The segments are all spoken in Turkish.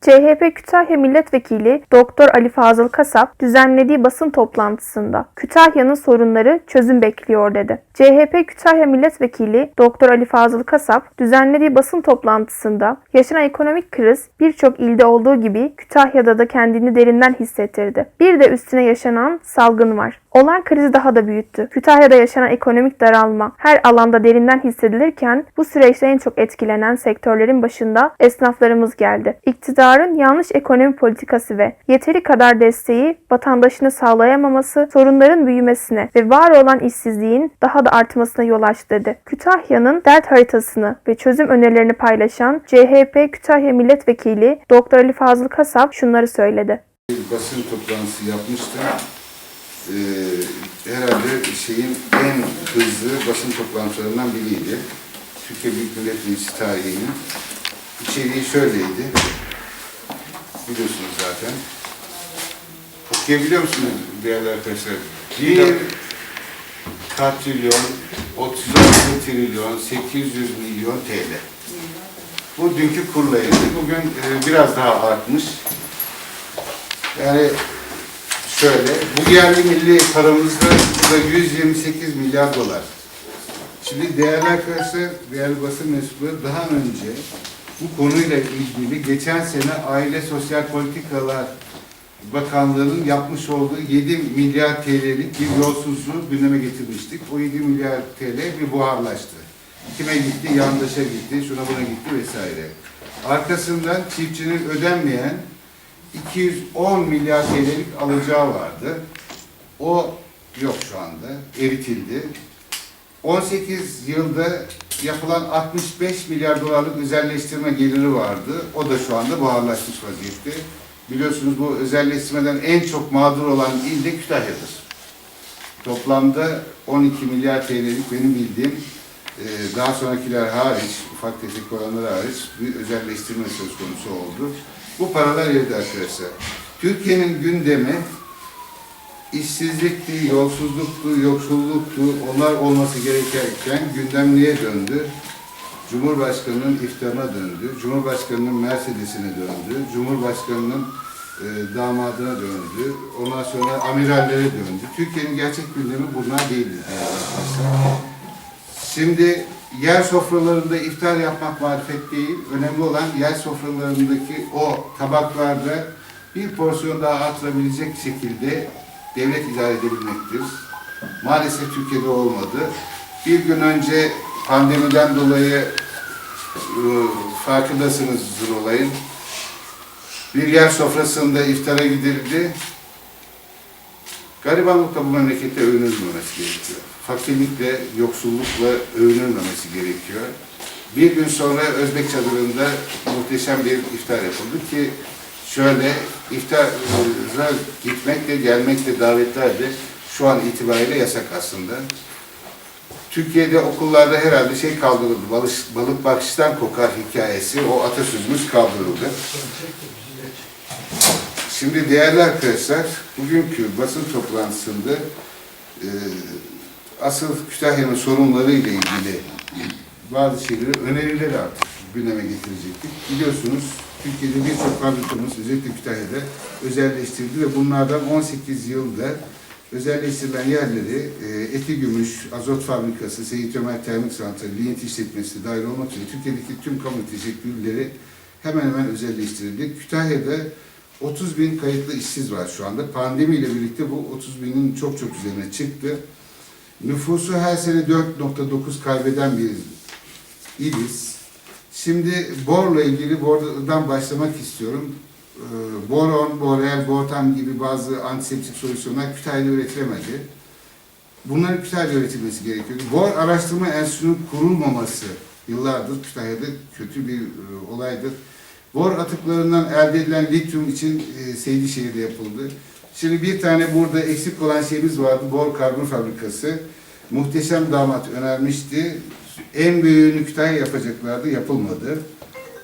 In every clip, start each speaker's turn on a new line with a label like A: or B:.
A: CHP Kütahya Milletvekili Doktor Ali Fazıl Kasap düzenlediği basın toplantısında Kütahya'nın sorunları çözüm bekliyor dedi. CHP Kütahya Milletvekili Doktor Ali Fazıl Kasap düzenlediği basın toplantısında yaşanan ekonomik kriz birçok ilde olduğu gibi Kütahya'da da kendini derinden hissettirdi. Bir de üstüne yaşanan salgın var. Olan krizi daha da büyüttü. Kütahya'da yaşanan ekonomik daralma her alanda derinden hissedilirken bu süreçte en çok etkilenen sektörlerin başında esnaflarımız geldi. İktidarın yanlış ekonomi politikası ve yeteri kadar desteği vatandaşını sağlayamaması sorunların büyümesine ve var olan işsizliğin daha da artmasına yol açtı dedi. Kütahya'nın dert haritasını ve çözüm önerilerini paylaşan CHP Kütahya Milletvekili Doktor Ali Fazıl Kasap şunları söyledi.
B: Bir basın toplantısı yapmıştım. Ee, herhalde şeyin en hızlı basın toplantılarından biriydi. Türkiye Büyük Millet Meclisi tarihinin. İçeriği şöyleydi. Biliyorsunuz zaten. Okuyabiliyor musunuz değerli arkadaşlar? Bir katrilyon 36 trilyon 800 milyon TL. Bu dünkü kurlaydı. Bugün e, biraz daha artmış. Yani şöyle, bu yerli milli paramızda da 128 milyar dolar. Şimdi değerli arkadaşlar, değerli basın mensupları daha önce bu konuyla ilgili geçen sene Aile Sosyal Politikalar Bakanlığı'nın yapmış olduğu 7 milyar TL'lik bir yolsuzluğu gündeme getirmiştik. O 7 milyar TL bir buharlaştı. Kime gitti? Yandaşa gitti, şuna buna gitti vesaire. Arkasından çiftçinin ödenmeyen 210 milyar TL'lik alacağı vardı. O yok şu anda, eritildi. 18 yılda yapılan 65 milyar dolarlık özelleştirme geliri vardı. O da şu anda buharlaşmış vaziyette. Biliyorsunuz bu özelleştirmeden en çok mağdur olan il de Kütahya'dır. Toplamda 12 milyar TL'lik benim bildiğim e, daha sonrakiler hariç, ufak tefek olanlar hariç bir özelleştirme söz konusu oldu. Bu paralar eridi arkadaşlar. Türkiye'nin gündemi işsizlikti, yolsuzluktu, yoksulluktu. Onlar olması gerekirken gündem neye döndü? Cumhurbaşkanının iftarına döndü. Cumhurbaşkanının Mercedes'ine döndü. Cumhurbaşkanının e, damadına döndü. Ondan sonra amirallere döndü. Türkiye'nin gerçek gündemi bunlar değildi. arkadaşlar. Şimdi yer sofralarında iftar yapmak marifet değil. Önemli olan yer sofralarındaki o tabaklarda bir porsiyon daha artırabilecek şekilde devlet idare edebilmektir. Maalesef Türkiye'de olmadı. Bir gün önce pandemiden dolayı e, farkındasınızdır olayın. Bir yer sofrasında iftara gidildi. Garibanlıkla bu memlekette övünülmemesi gerekiyor. Fakirlikle, yoksullukla övünülmemesi gerekiyor. Bir gün sonra Özbek çadırında muhteşem bir iftar yapıldı ki şöyle iftara gitmek de gelmek de davetler şu an itibariyle yasak aslında. Türkiye'de okullarda herhalde şey kaldırıldı, balık, balık bakıştan kokar hikayesi, o atasözümüz kaldırıldı. Şimdi değerli arkadaşlar, bugünkü basın toplantısında e, asıl Kütahya'nın sorunları ile ilgili bazı şeyleri, önerileri artık gündeme getirecektik. Biliyorsunuz Türkiye'de birçok fabrikamız özellikle Kütahya'da özelleştirildi ve bunlardan 18 yılda özelleştirilen yerleri e, Eti Gümüş, Azot Fabrikası, Seyit Ömer Termik Santrali, Liyent İşletmesi dahil olmak üzere Türkiye'deki tüm kamu teşekkülleri hemen hemen özelleştirildi. Kütahya'da 30 bin kayıtlı işsiz var şu anda. Pandemiyle birlikte bu 30 binin çok çok üzerine çıktı. Nüfusu her sene 4.9 kaybeden bir iliz. Şimdi borla ilgili bordan başlamak istiyorum. Ee, Boron, borel, bortam gibi bazı antiseptik solüsyonlar Kütahya'da üretilemedi. Bunların Kütahya'da üretilmesi gerekiyordu. Bor Araştırma Enstitüsü'nün kurulmaması yıllardır Kütahya'da kötü bir e, olaydır. Bor atıklarından elde edilen lityum için e, Seydişehir'de yapıldı. Şimdi bir tane burada eksik olan şeyimiz vardı. Bor Karbon Fabrikası. Muhteşem damat önermişti. En büyüğünü Kütahya yapacaklardı. Yapılmadı.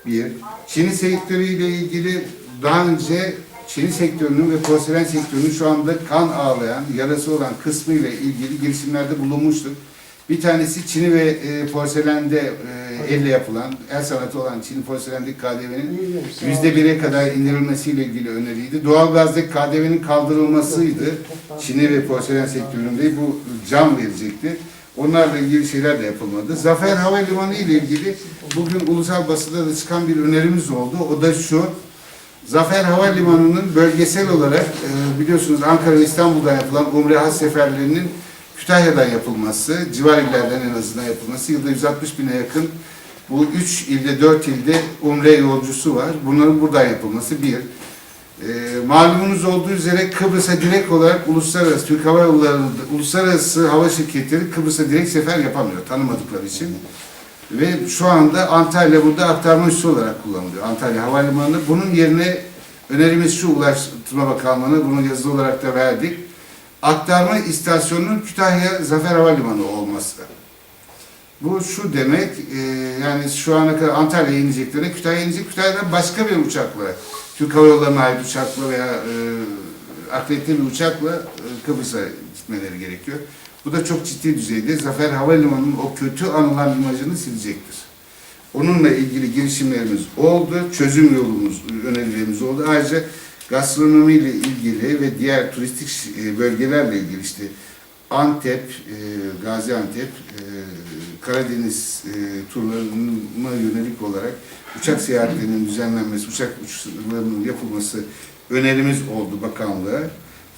B: Bir. Çini sektörüyle ilgili daha önce Çini sektörünün ve porselen sektörünün şu anda kan ağlayan, yarası olan kısmıyla ilgili girişimlerde bulunmuştuk. Bir tanesi Çini ve e, porselende e, elle yapılan, el sanatı olan Çin porselendeki KDV'nin yüzde bire kadar indirilmesiyle ilgili öneriydi. Doğalgazdaki KDV'nin kaldırılmasıydı. Çin'e ve porselen sektöründe bu can verecekti. Onlarla ilgili şeyler de yapılmadı. Zafer Havalimanı ile ilgili bugün ulusal basında da çıkan bir önerimiz oldu. O da şu. Zafer Havalimanı'nın bölgesel olarak e, biliyorsunuz Ankara ve İstanbul'dan yapılan Umre Hac seferlerinin Kütahya'dan yapılması, civar illerden en azından yapılması, yılda 160 bine yakın bu üç ilde, dört ilde Umre yolcusu var. Bunların buradan yapılması bir. E, malumunuz olduğu üzere Kıbrıs'a direkt olarak uluslararası, Türk Hava Yolları, uluslararası hava şirketleri Kıbrıs'a direkt sefer yapamıyor tanımadıkları için. Ve şu anda Antalya burada aktarma üssü olarak kullanılıyor. Antalya Havalimanı. Bunun yerine önerimiz şu Ulaştırma Bakanlığı'na bunu yazılı olarak da verdik. Aktarma istasyonunun Kütahya Zafer Havalimanı olması. Bu şu demek, e, yani şu ana kadar Antalya'ya ineceklerine Kütahya'ya inecek, Kütahya'dan başka bir uçakla, Türk Hava Yolları'na ait uçakla veya e, akredite bir uçakla e, Kıbrıs'a gitmeleri gerekiyor. Bu da çok ciddi düzeyde Zafer Havalimanı'nın o kötü anılan imajını silecektir. Onunla ilgili girişimlerimiz oldu, çözüm yolumuz, önerilerimiz oldu. Ayrıca gastronomiyle ilgili ve diğer turistik e, bölgelerle ilgili işte Antep, e, Gaziantep, e, Karadeniz turlarına yönelik olarak uçak seyahatlerinin düzenlenmesi, uçak uçuşlarının yapılması önerimiz oldu bakanlığa.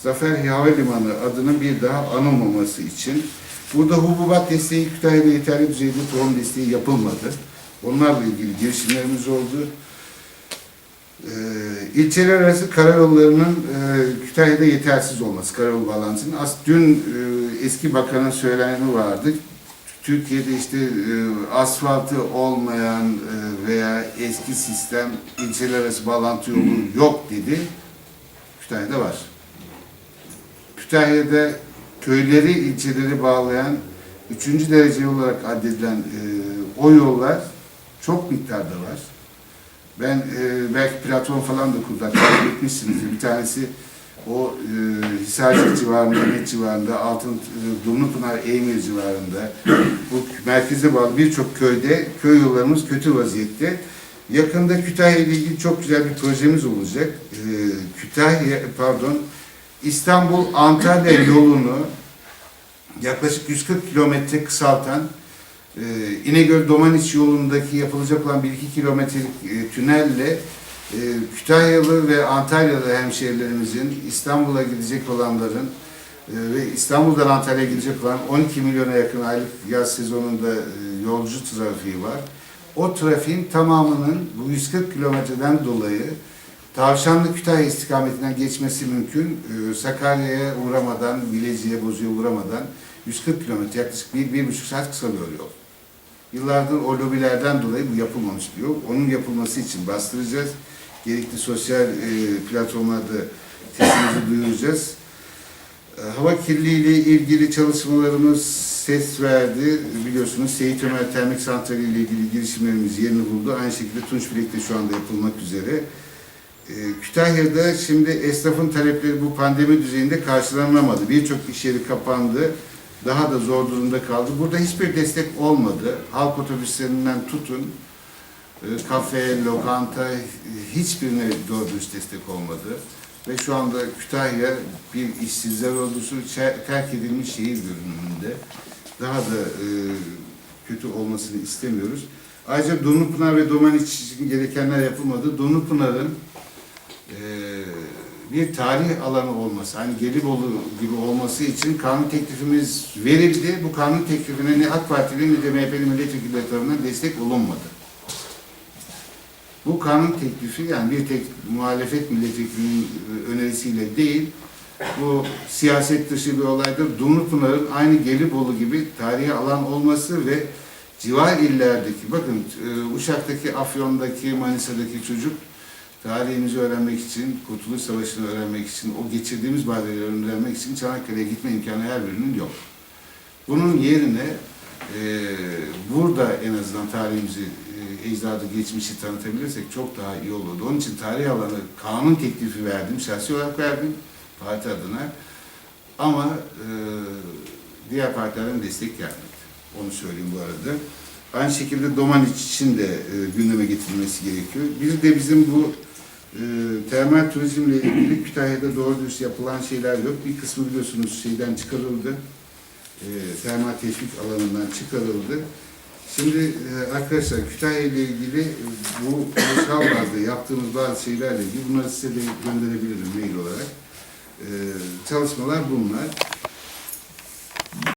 B: Zafer Havalimanı adının bir daha anılmaması için burada hububat desteği Kütahya'da yeterli düzeyde tohum desteği yapılmadı. Onlarla ilgili girişimlerimiz oldu. Ee, ilçeler arası karayollarının e, Kütahya'da yetersiz olması, karayolu bağlantısının. As dün e, eski bakanın söyleneni vardı. Türkiye'de işte e, asfaltı olmayan e, veya eski sistem ilçeler arası bağlantı yolu yok dedi. Kütahya'da var. Kütahya'da köyleri, ilçeleri bağlayan üçüncü derece olarak addedilen e, o yollar çok miktarda var. Ben e, belki platform falan da takip etmişsinizdir. Bir tanesi o e, Hisarcık civarında, Net civarında, Altın, e, Dumlupınar, Eymir civarında, bu merkeze bağlı birçok köyde köy yollarımız kötü vaziyette. Yakında Kütahya ile ilgili çok güzel bir projemiz olacak. E, Kütahya, pardon, İstanbul-Antalya yolunu yaklaşık 140 kilometre kısaltan e, İnegöl-Domaniç yolundaki yapılacak olan 1-2 kilometrelik e, tünelle e, Kütahyalı ve Antalyalı hemşehrilerimizin İstanbul'a gidecek olanların e, ve İstanbul'dan Antalya'ya gidecek olan 12 milyona yakın aylık yaz sezonunda yolcu trafiği var. O trafiğin tamamının bu 140 kilometreden dolayı Tavşanlı Kütahya istikametinden geçmesi mümkün. Ee, Sakarya'ya uğramadan, Bilecik'e, Bozü'ye uğramadan 140 kilometre yaklaşık bir, bir buçuk saat kısalıyor yol. Yıllardır o lobilerden dolayı bu yapılmamış diyor. Onun yapılması için bastıracağız. Gerekli sosyal e, platformlarda sesimizi duyuracağız. E, hava kirliliği ilgili çalışmalarımız ses verdi. Biliyorsunuz Seyit Ömer Termik Santrali ile ilgili girişimlerimiz yerini buldu. Aynı şekilde Tunç Bilek'te şu anda yapılmak üzere. Ee, Kütahya'da şimdi esnafın talepleri bu pandemi düzeyinde karşılanamadı. Birçok iş yeri kapandı. Daha da zor durumda kaldı. Burada hiçbir destek olmadı. Halk otobüslerinden tutun, e, kafe, lokanta hiçbirine doğru dürüst destek olmadı. Ve şu anda Kütahya bir işsizler ordusu terk edilmiş şehir görünümünde. Daha da e, kötü olmasını istemiyoruz. Ayrıca Dumlupınar ve Domaniç için gerekenler yapılmadı. Dumlupınar'ın e, bir tarih alanı olması, hani Gelibolu gibi olması için kanun teklifimiz verildi. Bu kanun teklifine ne AK Partili ne de MHP'li milletvekilleri tarafından destek olunmadı. Bu kanun teklifi yani bir tek muhalefet milletvekilinin e, önerisiyle değil, bu siyaset dışı bir olaydır. Dumlupınar'ın aynı Gelibolu gibi tarihi alan olması ve civar illerdeki, bakın e, Uşak'taki, Afyon'daki, Manisa'daki çocuk tarihimizi öğrenmek için, Kurtuluş Savaşı'nı öğrenmek için, o geçirdiğimiz badireleri öğrenmek için Çanakkale'ye gitme imkanı her birinin yok. Bunun yerine e, burada en azından tarihimizi, e, ecdadı, geçmişi tanıtabilirsek çok daha iyi olurdu. Onun için tarih alanı kanun teklifi verdim, şahsi olarak verdim parti adına. Ama e, diğer partilerden destek gelmedi. Onu söyleyeyim bu arada. Aynı şekilde Domaniç için de e, gündeme getirilmesi gerekiyor. Bir de bizim bu e, termal turizmle ilgili Kütahya'da doğru dürüst yapılan şeyler yok. Bir kısmı biliyorsunuz şeyden çıkarıldı. E, termal teşvik alanından çıkarıldı. Şimdi e, arkadaşlar Kütahya ile ilgili e, bu bazda yaptığımız bazı şeylerle ilgili bunları size de gönderebilirim mail olarak. E, çalışmalar bunlar.